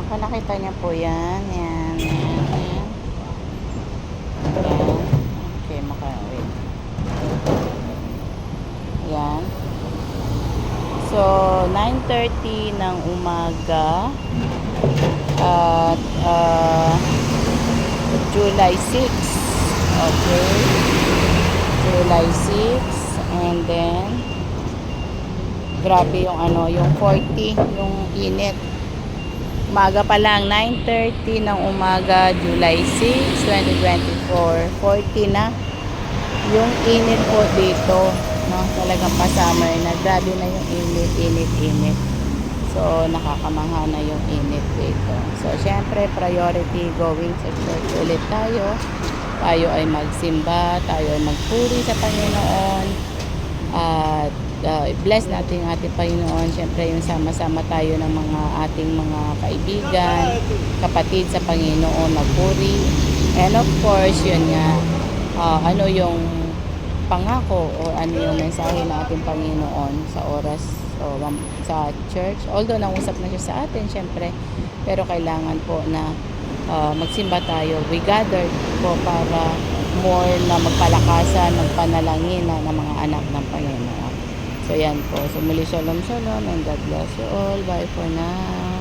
Naku, nakita niya po yan. Yan, yan, yan. Okay, maka, wait. Yan. So, 9.30 ng umaga at ah, July 6. Okay. July 6 and then grabe yung ano, yung 40, yung init. Umaga pa lang, 9.30 ng umaga, July 6, 2024. 40 na. Yung init po dito, no? Talagang pa-summer na. Grabe na yung init, init, init. So, nakakamangha na yung init dito. So, syempre, priority going sa church ulit tayo. Tayo ay magsimba, tayo ay magpuri sa Panginoon. At uh, bless natin ang ating Panginoon. Syempre, yung sama-sama tayo ng mga ating mga kaibigan, kapatid sa Panginoon, magpuri. And of course, yun nga, ah, ano yung pangako o ano yung mensahe ng ating Panginoon sa oras o sa church. Although nangusap na siya sa atin, syempre, pero kailangan po na ah, magsimba tayo. We gathered po para more na magpalakasan ng panalangin na ng mga anak ng Panginoon. So yan po. So muli shalom shalom and God bless you all. Bye for now.